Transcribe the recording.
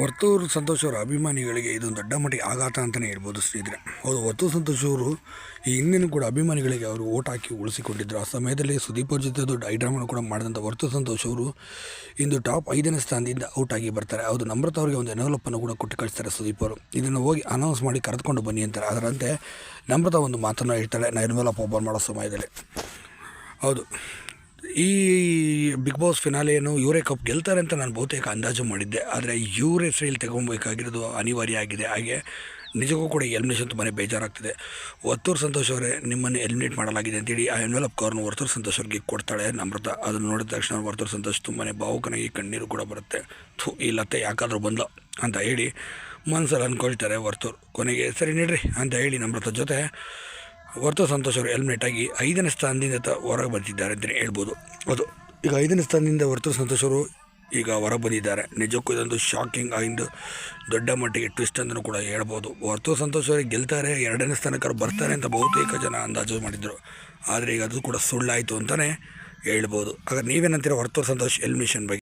ವರ್ತೂರು ಸಂತೋಷ್ ಅವರ ಅಭಿಮಾನಿಗಳಿಗೆ ಇದು ದೊಡ್ಡ ಮಟ್ಟಿಗೆ ಆಘಾತ ಅಂತಲೇ ಹೇಳ್ಬೋದು ಸ್ನೇಹಿತರೆ. ಹೌದು, ವರ್ತೂರು ಸಂತೋಷ್ ಅವರು ಈ ಹಿಂದಿನ ಕೂಡ ಅಭಿಮಾನಿಗಳಿಗೆ ಅವರು ಓಟ್ ಹಾಕಿ ಉಳಿಸಿಕೊಂಡಿದ್ದರು ಆ ಸಮಯದಲ್ಲಿ ಸುದೀಪ್ ಅವ್ರ ಜೊತೆ ದೊಡ್ಡ ಐಡ್ರಾಮನ್ನು ಕೂಡ ಮಾಡಿದಂಥ ವರ್ತೂರು ಸಂತೋಷ್ ಅವರು ಇಂದು ಟಾಪ್ ಐದನೇ ಸ್ಥಾನದಿಂದ ಔಟ್ ಆಗಿ ಬರ್ತಾರೆ. ಹೌದು, ನಮ್ರತ ಅವರಿಗೆ ಒಂದು ಎನವಲಪ್ಪನ್ನು ಕೂಡ ಕೊಟ್ಟು ಕಳಿಸ್ತಾರೆ ಸುದೀಪ್ ಅವರು. ಇದನ್ನು ಹೋಗಿ ಅನೌನ್ಸ್ ಮಾಡಿ ಕರೆದುಕೊಂಡು ಬನ್ನಿ ಅಂತಾರೆ. ಅದರಂತೆ ನಮ್ರತ ಒಂದು ಮಾತನ್ನು ಹೇಳ್ತಾಳೆ. ನಾ ಎನ್ವೆಲಪ್ ಓಪನ್ ಮಾಡೋ ಸಮಯದಲ್ಲಿ. ಹೌದು. ಈ ಬಿಗ್ ಬಾಸ್ ಫಿನಾಲೆಯನ್ನು ಇವರೇ ಕಪ್ ಗೆಲ್ತಾರೆ ಅಂತ ನಾನು ಬಹುತೇಕ ಅಂದಾಜು ಮಾಡಿದ್ದೆ. ಆದರೆ ಇವರೇ ಸ್ಟೈಲ್ ತಗೊಬೇಕಾಗಿರೋದು ಅನಿವಾರ್ಯ ಆಗಿದೆ. ಹಾಗೆ ನಿಜಕ್ಕೂ ಕೂಡ ಎಲಿಮಿನೇಷನ್ ತುಂಬಾ ಬೇಜಾರಾಗ್ತಿದೆ. ಒತ್ತೂರು ಸಂತೋಷ್ ಅವರೇ ನಿಮ್ಮನ್ನು ಎಲಿಮಿನೇಟ್ ಮಾಡಲಾಗಿದೆ ಅಂತೇಳಿ ಆ ಎನ್ವೆಲಪ್ ಕವರ್ನ ವರ್ತೂರು ಸಂತೋಷ್ ಅವ್ರಿಗೆ ಕೊಡ್ತಾಳೆ ನಮ್ರತ. ಅದನ್ನು ನೋಡಿದ ತಕ್ಷಣ ವರ್ತೂರು ಸಂತೋಷ್ ತುಂಬಾ ಭಾವುಕನಾಗಿ ಕಣ್ಣೀರು ಕೂಡ ಬರುತ್ತೆ. ಥೂ, ಈ ಲತ್ತೆ ಯಾಕಾದರೂ ಬಂದ ಅಂತ ಹೇಳಿ ಮನಸ್ಸಲ್ಲಿ ಅಂದ್ಕೊಳ್ತಾರೆ ವರ್ತೂರು. ಕೊನೆಗೆ ಸರಿ ನೀಡ್ರಿ ಅಂತ ಹೇಳಿ ನಮ್ರತ ಜೊತೆ ವರ್ತು ಸಂತೋಷ್ ಅವರು ಹೆಲ್ಮೆಟ್ ಆಗಿ ಐದನೇ ಸ್ಥಾನದಿಂದ ಹೊರಗೆ ಬಂದಿದ್ದಾರೆ ಅಂತಲೇ ಹೇಳ್ಬೋದು. ಅದು ಈಗ ಐದನೇ ಸ್ಥಾನದಿಂದ ಹೊರತು ಸಂತೋಷ್ ಅವರು ಈಗ ಹೊರ ಬಂದಿದ್ದಾರೆ. ನಿಜಕ್ಕೂ ಇದೊಂದು ಶಾಕಿಂಗ್ ಆಗಿಂದು ದೊಡ್ಡ ಮಟ್ಟಿಗೆ ಟ್ವಿಸ್ಟ್ ಅಂತಲೂ ಕೂಡ ಹೇಳ್ಬೋದು. ಹೊರತು ಸಂತೋಷ್ ಅವರು ಗೆಲ್ತಾರೆ, ಎರಡನೇ ಸ್ಥಾನಕ್ಕೆ ಬರ್ತಾರೆ ಅಂತ ಬಹುತೇಕ ಜನ ಅಂದಾಜು ಮಾಡಿದರು. ಆದರೆ ಈಗ ಅದು ಕೂಡ ಸುಳ್ಳಾಯಿತು ಅಂತಲೇ ಹೇಳ್ಬೋದು. ಹಾಗಾದ್ರೆ ನೀವೇನಂತೀರ ಹೊರತು ಸಂತೋಷ್ ಎಲಿಮಿನೇಷನ್ ಬಗ್ಗೆ?